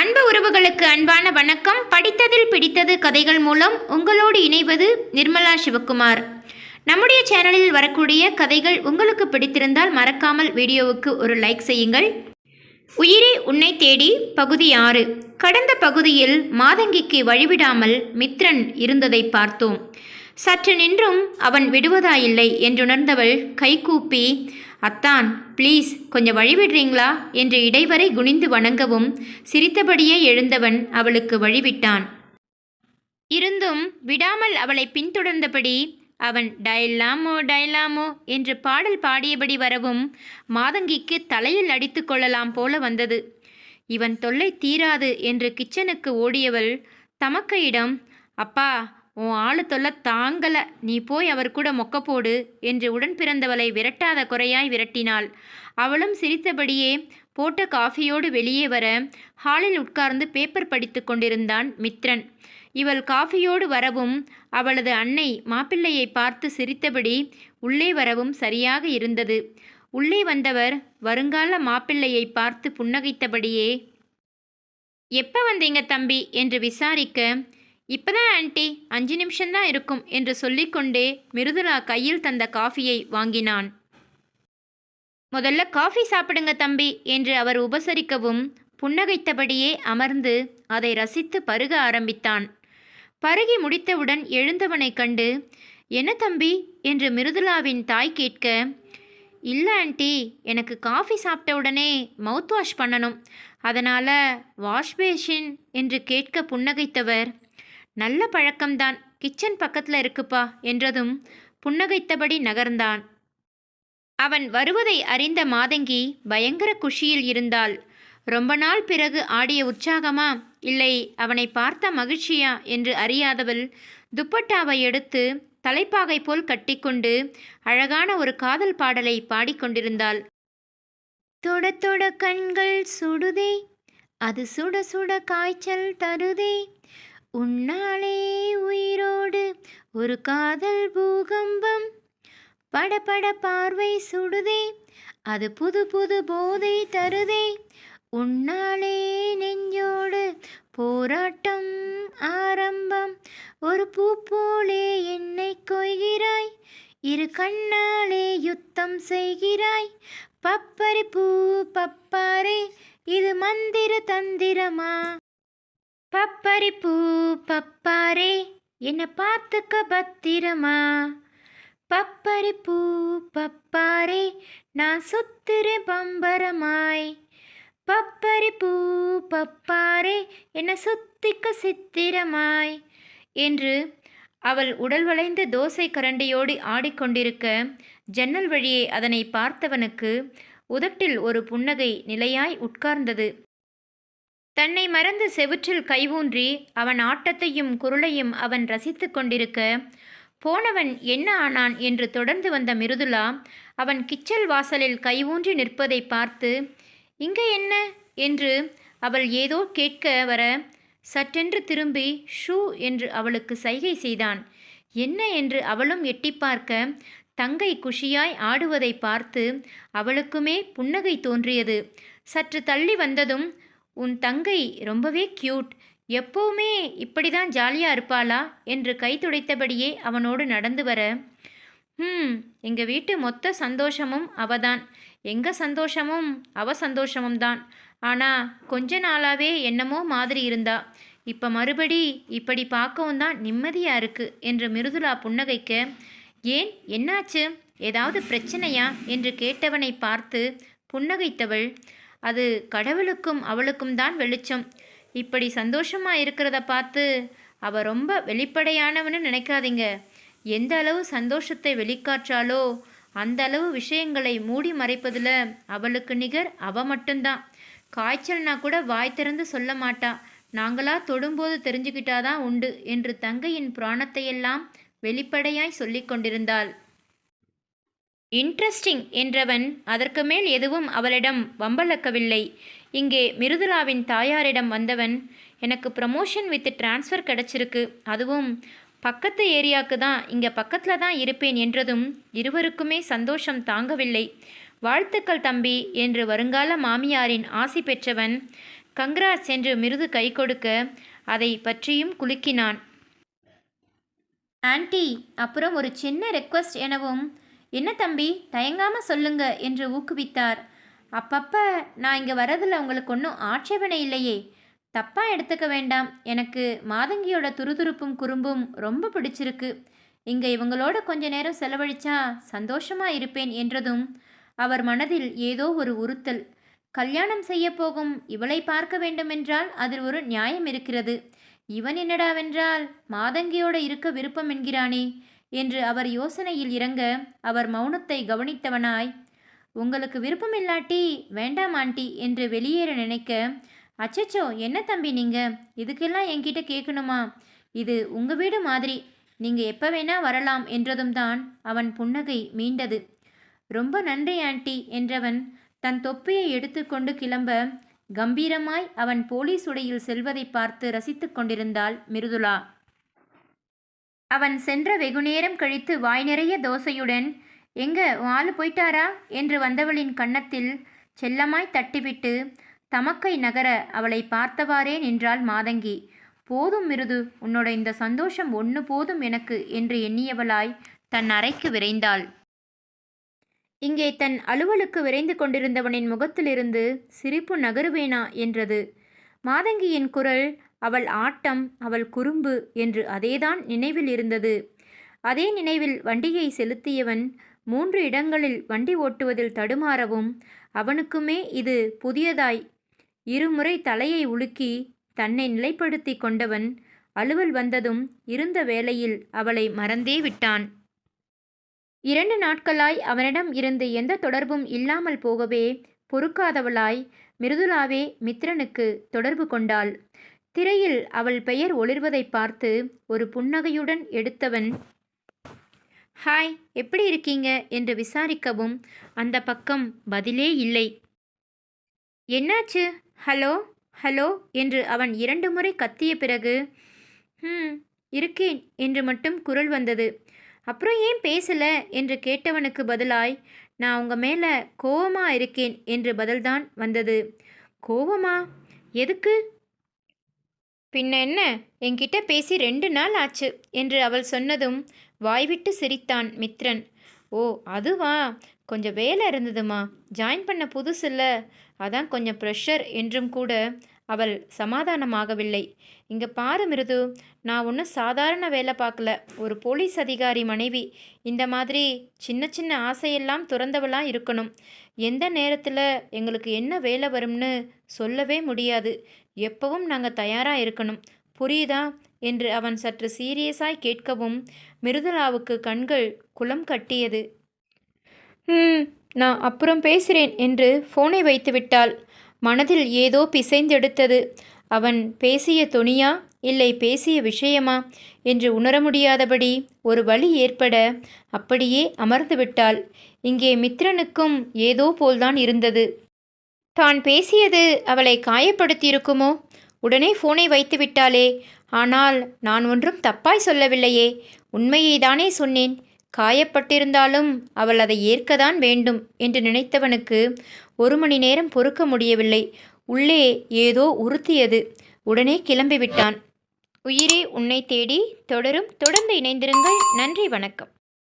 அன்பு உறவுகளுக்கு அன்பான வணக்கம். படித்ததில் பிடித்தது கதைகள் மூலம் உங்களோடு இணைவது நிர்மலா சிவகுமார். நம்முடைய சேனலில் வரக்கூடிய கதைகள் உங்களுக்கு பிடித்திருந்தால் மறக்காமல் வீடியோவுக்கு ஒரு லைக் செய்யுங்கள். உயிரே உன்னை தேடி பகுதி ஆறு. கடந்த பகுதியில் மாதங்கிக்கு வழிவிடாமல் மித்ரன் இருந்ததை பார்த்தோம். சற்று நின்றும் அவன் விடுவதாயில்லை என்றுணர்ந்தவள் கைகூப்பி அத்தான் ப்ளீஸ் கொஞ்சம் வழிவிடுறீங்களா? என்று இடைவரை குனிந்து வணங்கவும் சிரித்தபடியே எழுந்தவன் அவளுக்கு வழிவிட்டான். இருந்தும் விடாமல் அவளை பின்தொடர்ந்தபடி அவன் டயலாமோ டயலாமோ என்று பாடல் பாடியபடி வரவும் மாதங்கிக்கு தலையில் அடித்து கொள்ளலாம் போல வந்தது. இவன் தொல்லை தீராது என்று கிச்சனுக்கு ஓடியவள் தமக்கையிடம் அப்பா உன் ஆளு தொல்லை தாங்கல. நீ போய் அவர் கூட மொக்க போடு என்று உடன் பிறந்தவளை விரட்டாத குறையாய் விரட்டினாள். அவளும் சிரித்தபடியே போட்ட காஃபியோடு வெளியே வர ஹாலில் உட்கார்ந்து பேப்பர் படித்து கொண்டிருந்தான் மித்ரன். இவள் காஃபியோடு வரவும் அவளது அன்னை மாப்பிள்ளையை பார்த்து சிரித்தபடி உள்ளே வரவும் சரியாக இருந்தது. உள்ளே வந்தவர் வருங்கால மாப்பிள்ளையை பார்த்து புன்னகைத்தபடியே எப்போ வந்தீங்க தம்பி? என்று விசாரிக்க இப்பதான் ஆன்டி அஞ்சு நிமிஷம்தான் இருக்கும் என்று சொல்லிக்கொண்டே மிருதுலா கையில் தந்த காஃபியை வாங்கினான். முதல்ல காஃபி சாப்பிடுங்க தம்பி என்று அவர் உபசரிக்கவும் புன்னகைத்தபடியே அமர்ந்து அதை ரசித்து பருக ஆரம்பித்தான். பருகி முடித்தவுடன் எழுந்தவனை கண்டு என்ன தம்பி? என்று மிருதுலாவின் தாய் கேட்க இல்லை ஆண்டி எனக்கு காஃபி சாப்பிட்ட உடனே மவுத் வாஷ் பண்ணணும். அதனால் வாஷ் பேஷின் என்று கேட்க புன்னகைத்தவர் நல்ல பழக்கம்தான். கிச்சன் பக்கத்தில் இருக்குப்பா என்றதும் புன்னகைத்தபடி நகர்ந்தான். அவன் வருவதை அறிந்த மாதங்கி பயங்கர குஷியில் இருந்தாள். ரொம்ப நாள் பிறகு ஆடிய உற்சாகமா இல்லை அவனை பார்த்த மகிழ்ச்சியா? என்று அறியாதவள் துப்பட்டாவை எடுத்து தலைப்பாகை போல் கட்டிக்கொண்டு அழகான ஒரு காதல் பாடலை பாடிக்கொண்டிருந்தாள் தொட தொட கண்கள் சுடுதே அது சுட சுட காய்ச்சல் தருதே உன்னாலே உயிரோடு. ஒரு காதல் பூகம்பம். படபட பார்வை சுடுதே. அது புது புது போதை தருதே. உன்னாலே நெஞ்சோடு போராட்டம் ஆரம்பம். ஒரு பூ போலே என்னை கொய்கிறாய். இரு கண்ணாலே யுத்தம் செய்கிறாய். பப்பரி பூ பப்பாரே. இது மந்திர தந்திரமா? பப்பரி பூ பப்பாரே. என்னை பார்த்துக்க பத்திரமா? பப்பரி பூ பப்பாரே நான் சுத்துரு பம்பரமாய். பப்பரி பூ பப்பாரே என்னை சுத்திக்க சித்திரமாய் என்று அவள் உடல் வளைந்த தோசை கரண்டியோடு ஆடிக்கொண்டிருக்க ஜன்னல் வழியே அதனை பார்த்தவனுக்கு உதட்டில் ஒரு புன்னகை நிலையாய் உட்கார்ந்தது. தன்னை மறந்து செவுற்றில் கைவூன்றி அவன் ஆட்டத்தையும் குரலையும் அவன் ரசித்து கொண்டிருக்க போனவன் என்ன ஆனான்? என்று தொடர்ந்து வந்த மிருதுலா அவன் கிச்சல் வாசலில் கைவூன்றி நிற்பதை பார்த்து இங்கே என்ன? என்று அவள் ஏதோ கேட்க வர சற்றென்று திரும்பி ஷூ என்று அவளுக்கு சைகை செய்தான். என்ன? என்று அவளும் எட்டி பார்க்க தங்கை குஷியாய் ஆடுவதை பார்த்து அவளுக்குமே புன்னகை தோன்றியது. சற்று தள்ளி வந்ததும் உன் தங்கை ரொம்பவே கியூட் எப்போவுமே இப்படி தான் ஜாலியாக இருப்பாளா? என்று கை துடைத்தபடியே அவனோடு நடந்து வர. ம் எங்கள் வீட்டு மொத்த சந்தோஷமும் அவதான். எங்கள் சந்தோஷமும் அவ சந்தோஷமும் தான் ஆனால் கொஞ்ச நாளாகவே என்னமோ மாதிரி இருந்தா. இப்போ மறுபடி இப்படி பார்க்கவும் தான் நிம்மதியாக இருக்குது என்று மிருதுலா புன்னகைக்க. ஏன்? என்னாச்சு? ஏதாவது பிரச்சனையா? என்று கேட்டவனை பார்த்து புன்னகைத்தவள். அது கடவுளுக்கும் அவளுக்கும் தான் வெளிச்சம். இப்படி சந்தோஷமாக இருக்கிறத பார்த்து அவ ரொம்ப வெளிப்படையானவன்னு நினைக்காதீங்க. எந்த அளவு சந்தோஷத்தை வெளிக்காற்றாலோ அந்த அளவு விஷயங்களை மூடி மறைப்பதில் அவளுக்கு நிகர் அவ மட்டும்தான். காய்ச்சல்னா கூட வாய் திறந்து சொல்ல மாட்டா. நாங்களா தொடும்போது தெரிஞ்சுக்கிட்டாதான் உண்டு என்று தங்கையின் புராணத்தையெல்லாம் வெளிப்படையாய் சொல்லிக் கொண்டிருந்தாள். இன்ட்ரெஸ்டிங் என்றவன் அதற்கு மேல் எதுவும் அவளிடம் வம்பளக்கவில்லை. இங்கே மிருதுலாவின் தாயாரிடம் வந்தவன் எனக்கு ப்ரமோஷன் வித் டிரான்ஸ்ஃபர் கிடச்சிருக்கு. அதுவும் பக்கத்து ஏரியாவுக்கு தான் இங்கே பக்கத்தில் தான் இருப்பேன் என்றதும் இருவருக்குமே சந்தோஷம் தாங்கவில்லை. வாழ்த்துக்கள் தம்பி என்று வருங்கால மாமியாரின் ஆசி பெற்றவன் கங்ராஸ் என்று மிருது கை கொடுக்க அதை பற்றியும் குலுக்கினான். ஆன்ட்டி அப்புறம் ஒரு சின்ன ரெக்வஸ்ட் எனவும் என்ன தம்பி தயங்காம சொல்லுங்க என்று ஊக்குவித்தார். அப்பப்ப நான் இங்கே வரதில் உங்களுக்கு ஒன்றும் ஆட்சேபனை இல்லையே. தப்பா எடுத்துக்க வேண்டாம். எனக்கு மாதங்கியோட துருதுருப்பும் குறும்பும் ரொம்ப பிடிச்சிருக்கு. இங்கே இவங்களோட கொஞ்ச நேரம் செலவழிச்சா சந்தோஷமா இருப்பேன் என்றதும் அவர் மனதில் ஏதோ ஒரு உறுத்தல். கல்யாணம் செய்ய போகும். இவளை பார்க்க வேண்டுமென்றால் அதில் ஒரு நியாயம் இருக்கிறது. இவன் என்னடாவென்றால் மாதங்கியோட இருக்க விருப்பம் என்கிறானே. என்று அவர் யோசனையில் இறங்க அவர் மௌனத்தை கவனித்தவனாய் உங்களுக்கு விருப்பம் இல்லாட்டி வேண்டாம் ஆண்டி என்று வெளியேற நினைக்க அச்சச்சோ என்ன தம்பி நீங்க? இதுக்கெல்லாம் என்கிட்ட கேட்கணுமா இது உங்க வீடு மாதிரி. நீங்க எப்ப வேணா வரலாம் என்றதும் தான் அவன் புன்னகை மீண்டது. ரொம்ப நன்றி ஆண்டி என்றவன் தன் தொப்பியை எடுத்துக்கொண்டு கிளம்ப கம்பீரமாய் அவன் போலீஸ் உடையில் செல்வதை பார்த்து ரசித்துக் கொண்டிருந்தாள் மிருதுளா. அவன் சென்ற வெகுநேரம் கழித்து வாய் நிறைய தோசையுடன் எங்க ஆளு போயிட்டாரா? என்று வந்தவளின் கன்னத்தில் செல்லமாய் தட்டிவிட்டு தமக்கை நகர அவளை பார்த்தவாறே நின்றாள் மாதங்கி. போதும் மிருது உன்னோட இந்த சந்தோஷம் ஒன்று போதும் எனக்கு என்று எண்ணியவளாய் தன் அறைக்கு விரைந்தாள். இங்கே தன் அலுவலுக்கு விரைந்து கொண்டிருந்தவனின் முகத்திலிருந்து சிரிப்பு நகருவேனா? என்றது. மாதங்கியின் குரல் அவள் ஆட்டம் அவள் குறும்பு என்று அதேதான் நினைவில் இருந்தது. அதே நினைவில் வண்டியை செலுத்தியவன் மூன்று இடங்களில் வண்டி ஓட்டுவதில் தடுமாறவும் அவனுக்குமே இது புதியதாய். இருமுறை தலையை உலுக்கி தன்னை நிலைப்படுத்தி கொண்டவன் அலுவல் வந்ததும் இருந்த வேளையில் அவளை மறந்தே விட்டான். இரண்டு நாட்களாய் அவனிடம் இருந்து எந்த தொடர்பும் இல்லாமல் போகவே பொறுக்காதவளாய் மிருதுலாவே மித்ரனுக்கு தொடர்பு கொண்டாள். திரையில் அவள் பெயர் ஒளிர்வதை பார்த்து ஒரு புன்னகையுடன் எடுத்தவன் ஹாய் எப்படி இருக்கீங்க? என்று விசாரிக்கவும் அந்த பக்கம் பதிலே இல்லை. என்னாச்சு? Hello hello? என்று அவன் இரண்டு முறை கத்திய பிறகு ம் இருக்கேன் என்று மட்டும் குரல் வந்தது. அப்புறம் ஏன் பேசல? என்று கேட்டவனுக்கு பதிலாய் நான் உங்கள் மேலே கோவமாக இருக்கேன் என்று பதில்தான் வந்தது. கோவமா? எதுக்கு? பின்ன என்ன? என்கிட்ட பேசி ரெண்டு நாள் ஆச்சு என்று அவள் சொன்னதும் வாய்விட்டு சிரித்தான் மித்ரன். ஓ அதுவா? கொஞ்சம் வேலை இருந்ததுமா? ஜாயின் பண்ண புதுசில்ல. அதான் கொஞ்சம் ப்ரெஷர் என்றும் கூட அவள் சமாதானமாகவில்லை. இங்கே பாரு மிருது நான் ஒன்றும் சாதாரண வேலை பார்க்கல. ஒரு போலீஸ் அதிகாரி மனைவி. இந்த மாதிரி சின்ன சின்ன ஆசையெல்லாம் துறந்தவளாக இருக்கணும். எந்த நேரத்தில் எங்களுக்கு என்ன வேலை வரும்னு சொல்லவே முடியாது. எப்பவும் நாங்கள் தயாராக இருக்கணும். புரியுதா? என்று அவன் சற்று சீரியஸாய் கேட்கவும் மிருதுலாவுக்கு கண்கள் குளம் கட்டியது. நான் அப்புறம் பேசுகிறேன் என்று ஃபோனை வைத்து விட்டாள் மனதில் ஏதோ பிசைந்தெடுத்தது. அவன் பேசிய துணியா இல்லை பேசிய விஷயமா என்று உணர முடியாதபடி ஒரு வழி ஏற்பட அப்படியே அமர்ந்து விட்டாள். இங்கே மித்ரனுக்கும் ஏதோ போல்தான் இருந்தது. தான் பேசியது அவளை காயப்படுத்தியிருக்குமோ உடனே ஃபோனை வைத்து விட்டாளே. ஆனால் நான் ஒன்றும் தப்பாய் சொல்லவில்லையே. உண்மையை தானே சொன்னேன். காயப்பட்டிருந்தாலும் அவள் அதை ஏற்கத்தான் வேண்டும் என்று நினைத்தவனுக்கு ஒரு மணி நேரம் பொறுக்க முடியவில்லை. உள்ளே ஏதோ உறுத்தியது. உடனே கிளம்பிவிட்டான். உயிரே உன்னை தேடி தொடரும். தொடர்ந்து இணைந்திருங்கள். நன்றி வணக்கம்.